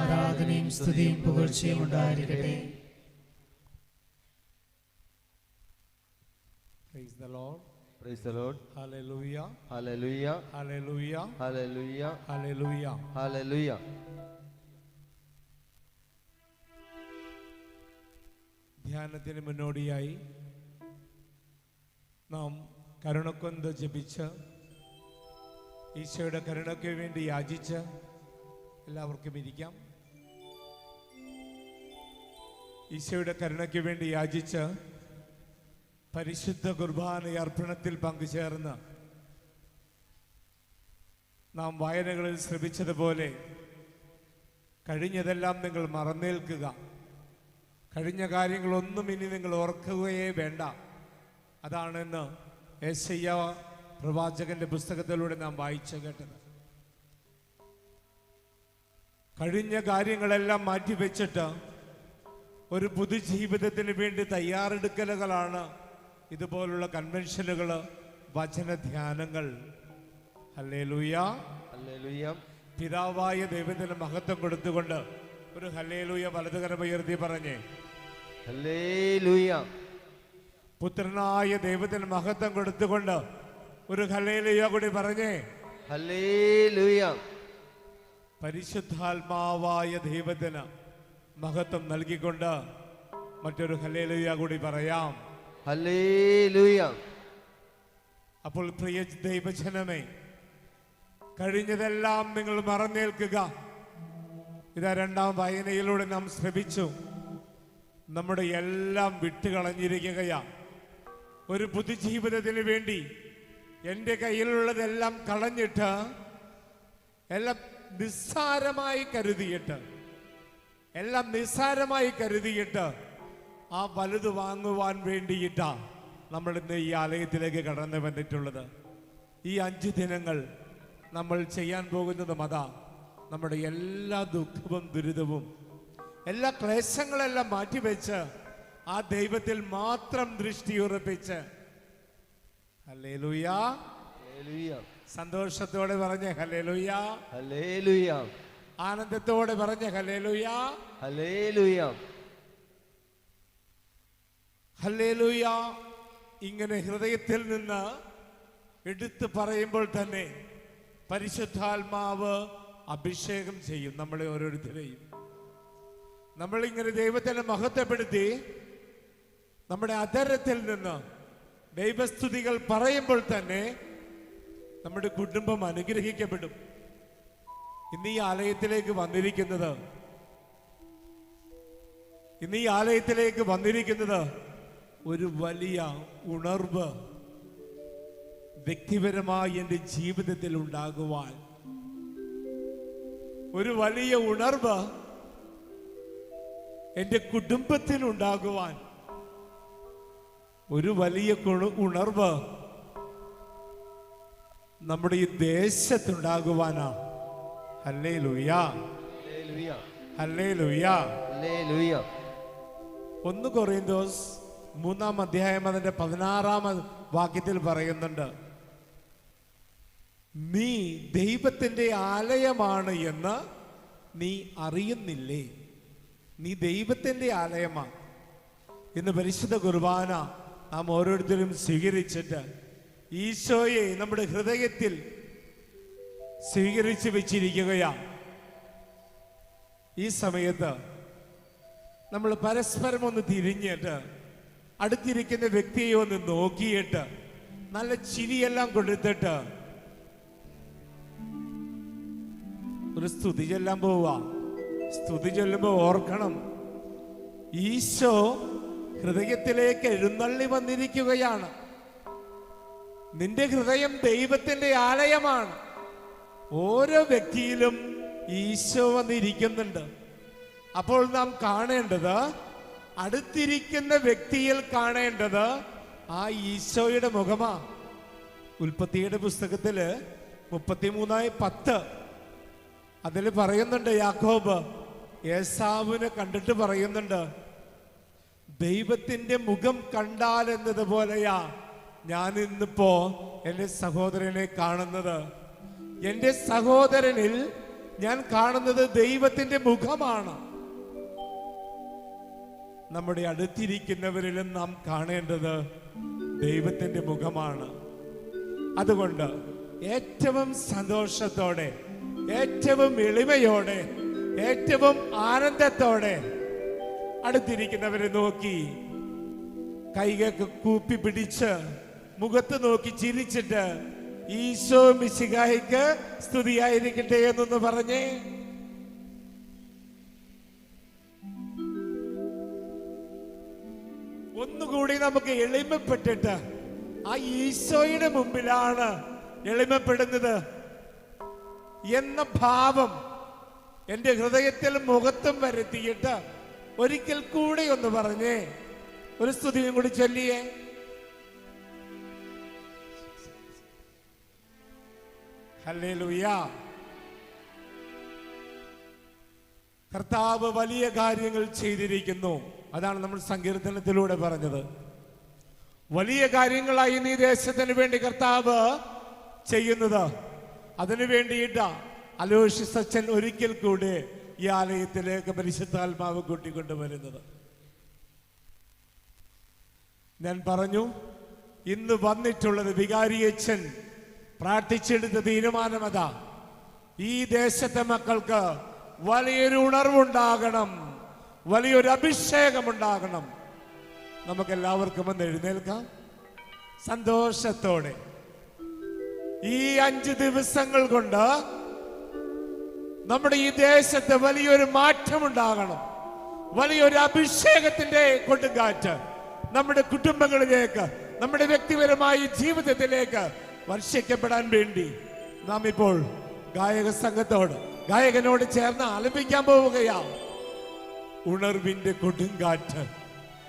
ആരാധനയും സ്തുതിയും പുകഴ്ചയും ഉണ്ടായിരിക്കട്ടെ. ധ്യാനത്തിന് മുന്നോടിയായി നാം കരുണക്കൊന്ത് ജപിച്ച് ഈശോയുടെ കരുണയ്ക്ക് വേണ്ടി യാചിച്ച് എല്ലാവർക്കും ഇരിക്കാം. ഈശോയുടെ കരുണയ്ക്ക് വേണ്ടി യാചിച്ച് പരിശുദ്ധ കുർബാന അർപ്പണത്തിൽ പങ്കുചേർന്ന് നാം വായനകളിൽ ശ്രമിച്ചതുപോലെ കഴിഞ്ഞതെല്ലാം നിങ്ങൾ മറന്നേൽക്കുക. കഴിഞ്ഞ കാര്യങ്ങളൊന്നും ഇനി നിങ്ങൾ ഓർക്കുകയേ വേണ്ട. അതാണെന്ന് എസ് പ്രവാചകന്റെ പുസ്തകത്തിലൂടെ നാം വായിച്ചു കേട്ടത്. കഴിഞ്ഞ കാര്യങ്ങളെല്ലാം മാറ്റിവെച്ചിട്ട് ഒരു പുതുജീവിതത്തിന് വേണ്ടി തയ്യാറെടുക്കലുകളാണ് ഇതുപോലുള്ള കൺവെൻഷനുകൾ വചനധ്യാനങ്ങൾ അല്ലേ Hallelujah. പിതാവായ ദൈവത്തിന് മഹത്വം കൊടുത്തുകൊണ്ട് ഒരു ഹല്ലേലൂയ വലതുകരം ഉയർത്തി പറഞ്ഞേ Hallelujah. പുത്രനായ ദൈവത്തിന് മഹത്വം കൊടുത്തുകൊണ്ട് ഒരു ഹല്ലേലൂയ കൂടി പറഞ്ഞേ Hallelujah. പരിശുദ്ധാത്മാവായ ദൈവത്തിന് മഹത്വം നൽകിക്കൊണ്ട് മറ്റൊരു ഹലേലുയ കൂടി പറയാം. അപ്പോൾ പ്രിയ ദൈവജനമേ കഴിഞ്ഞതെല്ലാം നിങ്ങൾ മറന്നേൽക്കുക. ഇതാ രണ്ടാം വായനയിലൂടെ നാം ശ്രമിച്ചു. നമ്മുടെ എല്ലാം വിട്ടുകളഞ്ഞിരിക്കുകയാ. ഒരു പുതുജീവിതത്തിന് വേണ്ടി എന്റെ കയ്യിലുള്ളതെല്ലാം കളഞ്ഞിട്ട് എല്ലാം നിസ്സാരമായി കരുതിയിട്ട് എല്ലാം നിസ്സാരമായി കരുതിയിട്ട് ആ വലുത് വാങ്ങുവാൻ വേണ്ടിയിട്ടാണ് നമ്മൾ ഇന്ന് ഈ ആലയത്തിലേക്ക് കടന്നു വന്നിട്ടുള്ളത് ഈ അഞ്ച് ദിനങ്ങൾ നമ്മൾ ചെയ്യാൻ പോകുന്നത് അതാ നമ്മുടെ എല്ലാ ദുഃഖവും ദുരിതവും എല്ലാ ക്ലേശങ്ങളെല്ലാം മാറ്റിവെച്ച് ആ ദൈവത്തിൽ മാത്രം ദൃഷ്ടിയുറപ്പിച്ച് ഹല്ലേലൂയ Hallelujah. സന്തോഷത്തോടെ പറഞ്ഞ ഹല്ലേലൂയ. Hallelujah. ആനന്ദത്തോടെ പറഞ്ഞ Hallelujah. ഹല്ലേലൂയ. ഇങ്ങനെ ഹൃദയത്തിൽ നിന്ന് എടുത്തു പറയുമ്പോൾ തന്നെ പരിശുദ്ധാത്മാവ് അഭിഷേകം ചെയ്യും നമ്മളെ ഓരോരുത്തരെയും. നമ്മളിങ്ങനെ ദൈവത്തിനെ മഹത്വപ്പെടുത്തി നമ്മുടെ അധരത്തിൽ നിന്ന് ദൈവസ്തുതികൾ പറയുമ്പോൾ തന്നെ നമ്മുടെ കുടുംബം അനുഗ്രഹിക്കപ്പെടും. ഇന്ന് ഈ ആലയത്തിലേക്ക് വന്നിരിക്കുന്നത് ഇന്ന് ഈ ആലയത്തിലേക്ക് വന്നിരിക്കുന്നത് ഒരു വലിയ ഉണർവ് വ്യക്തിപരമായി എന്റെ ജീവിതത്തിൽ ഉണ്ടാകുവാൻ. ഒരു വലിയ ഉണർവ് എന്റെ കുടുംബത്തിൽ ഉണ്ടാകുവാൻ. ഒരു വലിയ ഉണർവ് നമ്മുടെ ഈ ദേശത്തുണ്ടാകുവാനാ അല്ലേ ലുയാ. അല്ലേ ലുയാ ഒന്ന് ഒന്ന് കൊറിയന്തോസ് മൂന്നാം അധ്യായം അതിന്റെ പതിനാറാം വാക്യത്തിൽ പറയുന്നുണ്ട്. നീ ദൈവത്തിന്റെ ആലയമാണ് എന്ന് നീ അറിയുന്നില്ലേ? നീ ദൈവത്തിന്റെ ആലയമാണ് ഇന്ന് പരിശുദ്ധ കുർബാന നാം ഓരോരുത്തരും സ്വീകരിച്ചിട്ട് ഈശോയെ നമ്മുടെ ഹൃദയത്തിൽ സ്വീകരിച്ചു വെച്ചിരിക്കുകയാണ്. ഈ സമയത്ത് നമ്മൾ പരസ്പരം ഒന്ന് തിരിഞ്ഞിട്ട് അടുത്തിരിക്കുന്ന വ്യക്തിയെ ഒന്ന് നോക്കിയിട്ട് നല്ല ചിരിയെല്ലാം കൊടുത്തിട്ട് ഒരു സ്തുതി ചൊല്ലാൻ പോവുക. സ്തുതി ചൊല്ലുമ്പോൾ ഓർക്കണം. ഈശോ ഹൃദയത്തിലേക്ക് എഴുന്നള്ളി വന്നിരിക്കുകയാണ്. നിന്റെ ഹൃദയം ദൈവത്തിന്റെ ആലയമാണ്. ഓരോ വ്യക്തിയിലും ഈശോ വന്നിരിക്കുന്നുണ്ട്. അപ്പോൾ നാം കാണേണ്ടത് അടുത്തിരിക്കുന്ന വ്യക്തിയിൽ കാണേണ്ടത് ആ ഈശോയുടെ മുഖമാ. ഉൽപ്പത്തിയുടെ പുസ്തകത്തിൽ മുപ്പത്തിമൂന്നായി പത്ത്. അതിൽ പറയുന്നുണ്ട് യാക്കോബ് യേസാവിനെ കണ്ടിട്ട് പറയുന്നുണ്ട് ദൈവത്തിന്റെ മുഖം കണ്ടാൽ എന്നതുപോലെയാ ഞാൻ ഇന്നിപ്പോ എന്റെ സഹോദരനെ കാണുന്നത്. എന്റെ സഹോദരനിൽ ഞാൻ കാണുന്നത് ദൈവത്തിന്റെ മുഖമാണ്. നമ്മുടെ അടുത്തിരിക്കുന്നവരിലും നാം കാണേണ്ടത് ദൈവത്തിന്റെ മുഖമാണ്. അതുകൊണ്ട് ഏറ്റവും സന്തോഷത്തോടെ ഏറ്റവും എളിമയോടെ ഏറ്റവും ആനന്ദത്തോടെ അടുത്തിരിക്കുന്നവരെ നോക്കി കൈകൊക്കെ കൂപ്പി പിടിച്ച് മുഖത്ത് നോക്കി ചിരിച്ചിട്ട് ഈശോ മിശിഗായിക്ക് സ്തുതിയായിരിക്കട്ടെ എന്നൊന്ന് പറഞ്ഞേ. ഒന്നുകൂടി നമുക്ക് എളിമപ്പെട്ടിട്ട് ആ ഈശോയുടെ മുമ്പിലാണ് എളിമപ്പെടുന്നത് എന്ന ഭാവം എന്റെ ഹൃദയത്തിൽ മുഖത്തും വരുത്തിയിട്ട് ഒരിക്കൽ കൂടി ഒന്ന് പറഞ്ഞേ. ഒരു സ്തുതിയും കൂടി ചൊല്ലിയേ. ഹല്ലേലൂയ. കർത്താവ് വലിയ കാര്യങ്ങൾ ചെയ്തിരിക്കുന്നു. അതാണ് നമ്മൾ സങ്കീർത്തനത്തിലൂടെ പറഞ്ഞത്. വലിയ കാര്യങ്ങളായി നീ ദേശത്തിന് വേണ്ടി കർത്താവ് ചെയ്യുന്നത്. അതിനു വേണ്ടിയിട്ട് അലോഷി സച്ചൻ ഒരിക്കൽ കൂടെ ഈ ആലയത്തിലേക്ക് പരിശുദ്ധാത്മാവ് കൂട്ടിക്കൊണ്ടുവരുന്നത്. ഞാൻ പറഞ്ഞു ഇന്ന് വന്നിട്ടുള്ളത് വികാരിയച്ഛൻ പ്രാർത്ഥിച്ചെടുത്ത തീരുമാനം അതാ ഈ ദേശത്തെ മക്കൾക്ക് വലിയൊരു ഉണർവുണ്ടാകണം വലിയൊരു അഭിഷേകം ഉണ്ടാകണം നമുക്ക് എല്ലാവർക്കും ഒന്ന് എഴുന്നേൽക്കാം. സന്തോഷത്തോടെ. ഈ അഞ്ച് ദിവസങ്ങൾ കൊണ്ട് നമ്മുടെ ഈ ദേശത്ത് വലിയൊരു മാറ്റമുണ്ടാകണം. വലിയൊരു അഭിഷേകത്തിന്റെ കൊടുങ്കാറ്റ് നമ്മുടെ കുടുംബങ്ങളിലേക്ക് നമ്മുടെ വ്യക്തിപരമായ ജീവിതത്തിലേക്ക് വർഷിക്കപ്പെടാൻ വേണ്ടി നാം ഇപ്പോൾ ഗായക സംഘത്തോട് ഗായകനോട് ചേർന്ന് ആലപിക്കാൻ പോവുകയാ ഉണർവിന്റെ കൊടുങ്കാറ്റ്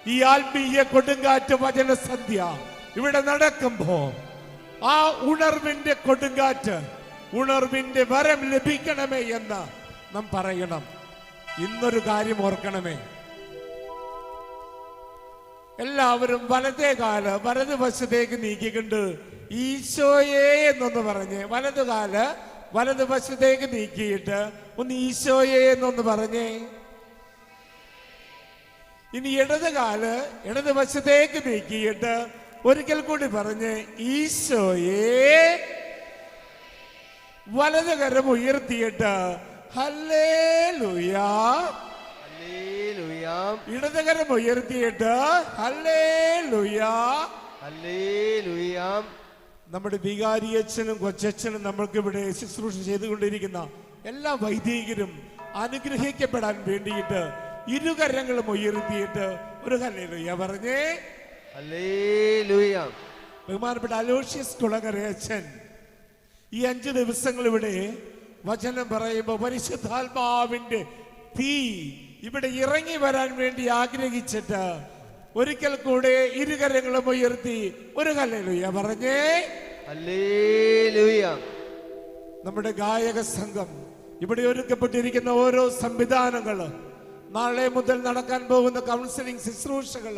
ഈ ആത്മീയ കൊടുങ്കാറ്റ് വചനസന്ധ്യ ഇവിടെ നടക്കുമ്പോ ആ ഉണർവിന്റെ കൊടുങ്കാറ്റ് ഉണർവിന്റെ വരം ലഭിക്കണമേ എന്ന് നാം പറയണം. ഇന്നൊരു കാര്യം ഓർക്കണമേ. എല്ലാവരും വലതേ കാൽ വലത് വശത്തേക്ക് നീക്കിക്കൊണ്ട് ഈശോയെ എന്നൊന്ന് പറഞ്ഞ് വലത് കാൽ വലത് വശത്തേക്ക് നീക്കിയിട്ട് ഒന്ന് ഈശോയെ എന്നൊന്ന് പറഞ്ഞേ. ഇനി ഇടത് കാൽ ഇടത് വശത്തേക്ക് നീക്കിയിട്ട് ഒരിക്കൽ കൂടി പറഞ്ഞ് ഈശോയെ. വലത് കരം ഉയർത്തിയിട്ട് ഹല്ലേ ലുയാ ഇടത് കരം ഉയർത്തിയിട്ട് ഹല്ലേ ലുയാ ഹല്ലേലൂയാം. നമ്മുടെ വികാരിയച്ഛനും കൊച്ചച്ഛനും നമ്മൾക്ക് ഇവിടെ ശുശ്രൂഷ ചെയ്തുകൊണ്ടിരിക്കുന്ന എല്ലാ വൈദികരും അനുഗ്രഹിക്കപ്പെടാൻ വേണ്ടിയിട്ട് ഇരുകരങ്ങളും ഉയർത്തിയിട്ട് ഒരു ഹല്ലേലൂയ പറഞ്ഞേ. ബഹുമാനപ്പെട്ട അലോഷ്യസ് കുളങ്ങരയച്ഛൻ ഈ അഞ്ച് ദിവസങ്ങൾ ഇവിടെ വചനം പറയുമ്പോൾ പരിശുദ്ധാത്മാവിന്റെ തീ ഇവിടെ ഇറങ്ങി വരാൻ വേണ്ടി ആഗ്രഹിച്ചിട്ട് ഒരിക്കൽ കൂടെ ഇരുകരങ്ങളും ഉയർത്തി ഒരു ഹല്ലേലൂയ പറഞ്ഞേ. ഹല്ലേലൂയ. നമ്മുടെ ഗായക സംഘം ഇവിടെ ഒരുക്കപ്പെട്ടിരിക്കുന്ന ഓരോ സംവിധാനങ്ങൾ നാളെ മുതൽ നടക്കാൻ പോകുന്ന കൗൺസിലിംഗ് ശുശ്രൂഷകൾ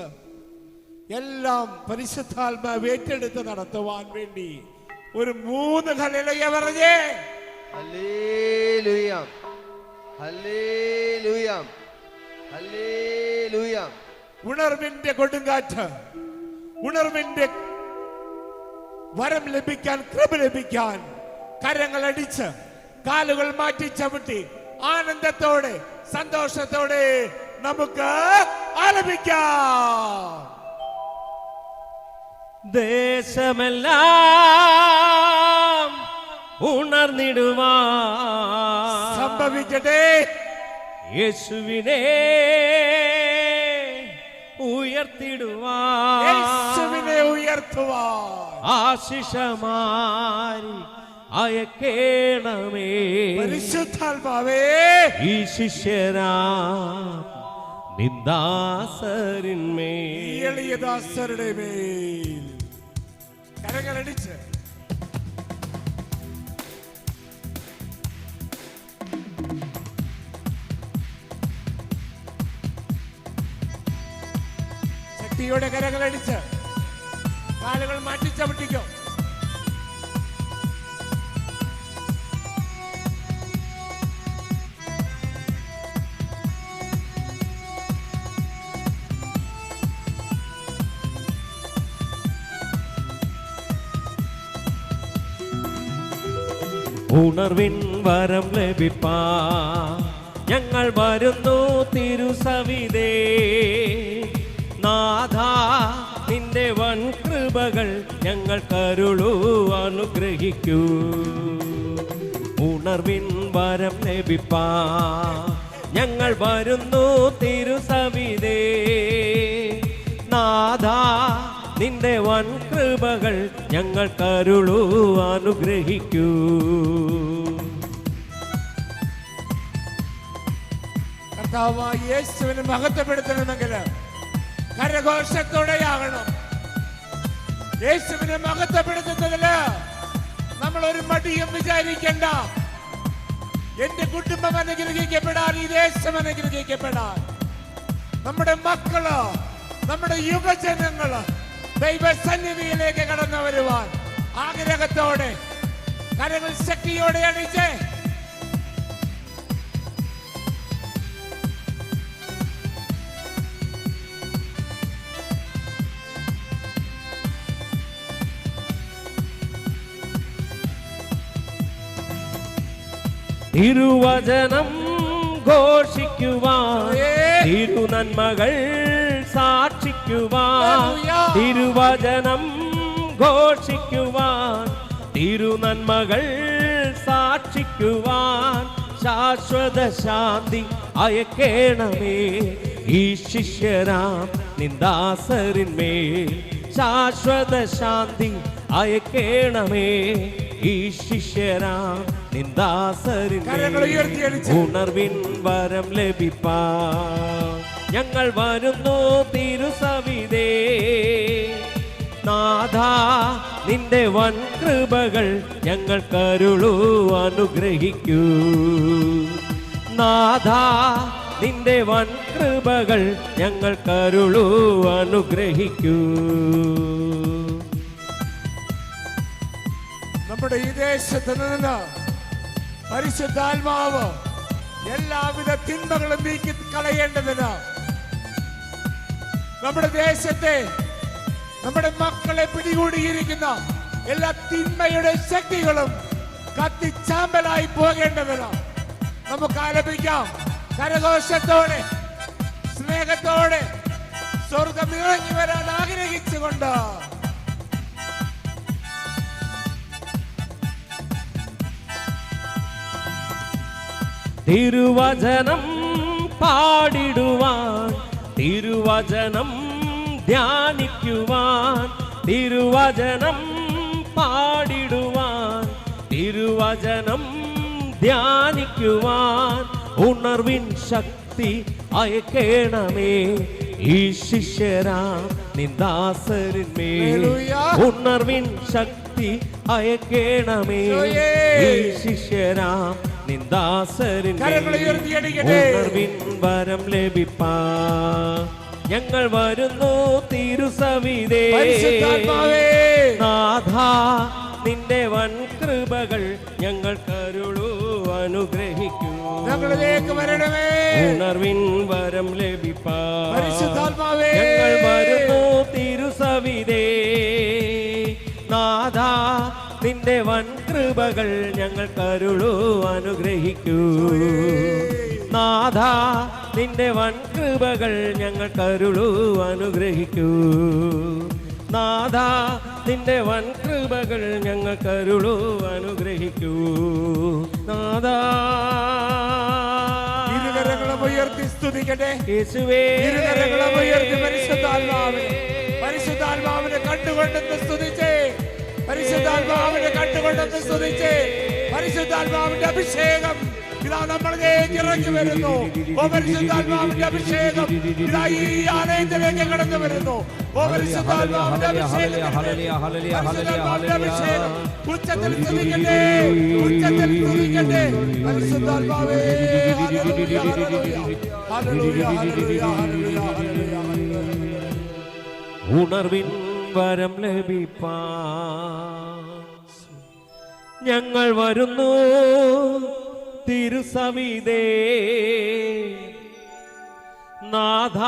എല്ലാം പരിശുദ്ധാത്മാവ് ഏറ്റെടുത്ത് നടത്തുവാൻ വേണ്ടി ഒരു മൂന്ന് കലയിലയ്യ പറഞ്ഞേ. ഹല്ലേലൂയാം. ഹല്ലേലൂയാം. ഹല്ലേലൂയാം. ഉണർവിന്റെ കൊടുങ്കാറ്റ് ഉണർവിന്റെ വരം ലഭിക്കാൻ കൃപ ലഭിക്കാൻ കരങ്ങൾ അടിച്ച് കാലുകൾ മാറ്റി ചവിട്ടി ആനന്ദത്തോടെ സന്തോഷത്തോടെ നമുക്ക് ആലപിക്കാം. ദേശമെല്ലാം ഉണർന്നിടുവാ സംഭവിക്കട്ടെ. യേശുവിനെ ഉയർത്തിടുവാ ഉയർത്തുവാ ഉയർത്തുവാൻ. ആശിഷമാരി അയക്കേണമേ. പരിശുദ്ധാത്മാവേ. ഈ ശിഷ്യരാ ഈ നിന്ദാസരിന്മേ എളിയ ദാസരുടെ മേൽ. കരങ്ങളടിച്ച്. ശക്തിയോടെ കരകളടിച്ച് കാലുകൾ മാറ്റിച്ചവിട്ടിക്കോ ഉണർവിൻ വരം ലഭിപ്പാ. ഞങ്ങൾ വരുന്നു തിരുസവിതേ വൻ കൃപകൾ ഞങ്ങൾ കരുളൂ അനുഗ്രഹിക്കൂ. ഉണർവിൻ വരം ലഭിപ്പാ. ഞങ്ങൾ വരുന്നു തിരുസവിതേ നാഥ നിന്റെ വൻ കൃപകൾ ഞങ്ങൾ കരുളൂ അനുഗ്രഹിക്കൂ. കർത്താവായ യേശുവിനെ മഹത്വപ്പെടുത്തണമെങ്കിൽ കരഘോഷത്തോടെയാകണം. യേശുവിനെ മഹത്വപ്പെടുത്തുന്നതിൽ നമ്മൾ ഒരു മടിയും വിചാരിക്കണ്ട. എന്റെ കുടുംബം അനുഗ്രഹിക്കപ്പെടാൻ ഈ ദേശം അനുഗ്രഹിക്കപ്പെടാൻ. നമ്മുടെ മക്കൾ നമ്മുടെ യുവജനങ്ങൾ ദൈവസന്നിധിയിലേക്ക് കടന്നു വരുവാൻ ആഗ്രഹത്തോടെ കരകൾ ശക്തിയോടെ അണിച്ച് തിരുവചനം ഘോഷിക്കുവാൻ തിരുനന്മകൾ സാക്ഷിക്കുവാൻ തിരുവചനം ഘോഷിക്കുവാൻ തിരുനന്മകൾ സാക്ഷിക്കുവാൻ ശാശ്വത ശാന്തി അയക്കേണമേ. ഈ ശിഷ്യരാം നിന്ദാസരിന്മേൽ ശാശ്വത ശാന്തി അയക്കേണമേ. ഈ ശിഷ്യരാം ഉണർവിൻ വരം ലഭിപ്പാ. ഞങ്ങൾ വരുന്നു തിരുസവിതേ. നാഥ നിന്റെ വൻ കൃപകൾ ഞങ്ങൾ കരുളു അനുഗ്രഹിക്കൂ. നാഥ നിന്റെ വൻ കൃപകൾ ഞങ്ങൾ കരുളു അനുഗ്രഹിക്കൂ. നമ്മുടെ ഈ ദേശത്ത് നിന്ന് പരിശുദ്ധാത്മാവ് എല്ലാവിധ തിന്മകളും നീക്കി കളയേണ്ടതിന് നമ്മുടെ ദേശത്തെ നമ്മുടെ മക്കളെ പിടികൂടിയിരിക്കുന്ന എല്ലാ തിന്മയുടെ ശക്തികളും കത്തിച്ചാമ്പലായി പോകേണ്ടതിന് നമുക്ക് ആലപിക്കാം. കരഘോഷത്തോടെ സ്നേഹത്തോടെ സ്വർഗം ഇറങ്ങി വരാൻ ആഗ്രഹിച്ചുകൊണ്ട് തിരുവചനം പാടിടുവാൻ തിരുവചനം ധ്യാനിക്കുവാൻ തിരുവചനം പാടിടുവാൻ തിരുവചനം ധ്യാനിക്കുവാൻ ഉണർവിൻ ശക്തി അയക്കേണമേ ഈ ശിഷ്യരാം നിന്ദാസരിന്മേൽ. ഉണർവിൻ ശക്തി അയക്കേണമേ. ഈ ശിഷ്യരാം ഉണർവിൻ വരം ലഭിപ്പാ. ഞങ്ങൾ വരുന്നു തിരുസവിതേ നാഥ നിന്റെ വൻ കൃപകൾ ഞങ്ങൾ കരുളു അനുഗ്രഹിക്കൂ ഞങ്ങളിലേക്ക് വരണമേ. ഉണർവിൻ വരം ലഭിപ്പാ. ഞങ്ങൾ വരുന്നു തിരുസവിതേ നാഥ നിന്റെ വൻ കൃപകൾ ഞങ്ങൾ കരുളൂ അനുഗ്രഹിക്കൂ. നാഥ നിന്റെ വൻ കൃപകൾ ഞങ്ങൾ കരുളൂ അനുഗ്രഹിക്കൂ. നാഥ നിന്റെ വൻ കൃപകൾ ഞങ്ങൾ കരുളൂ അനുഗ്രഹിക്കൂ. നാഥ. ഉയർത്തി സ്തുതിക്കട്ടെ. ഉയർത്തി പരിശുദ്ധാത്മാവിനെ പരിശുദ്ധാത്മാവിനെ കണ്ടുകൊണ്ടെന്ന് സ്തുതിച്ചേ. പരിശുദ്ധാത്മാവിനെ കണ്ടുകൊണ്ടെന്ന് സ്തുതിച്ച്. പരിശുദ്ധാത്മാവിന്റെ അഭിഷേകം ഇതാ നമ്മളിലേക്ക് ഇറങ്ങി വരുന്നു. ഓ പരിശുദ്ധാത്മാവിന്റെ അഭിഷേകം ഇതാ ഈ ആലയത്തിലേക്ക് കടന്നു വരുന്നു. ഓ പരിശുദ്ധാത്മാവിന്റെ അഭിഷേകം പരിശുദ്ധാത്മാവിന്റെ അഭിഷേകം ഉച്ചത്തിൽ സ്തുതിക്കട്ടെ ഉച്ചത്തിൽ സ്തുതിക്കട്ടെ. പരിശുദ്ധാത്മാവേ hallelujah hallelujah hallelujah hallelujah hallelujah hallelujah. ഉണർവിൻ വരം ലഭിപ്പാ ഞങ്ങൾ വരുന്നു തിരുസവിതേ നാഥ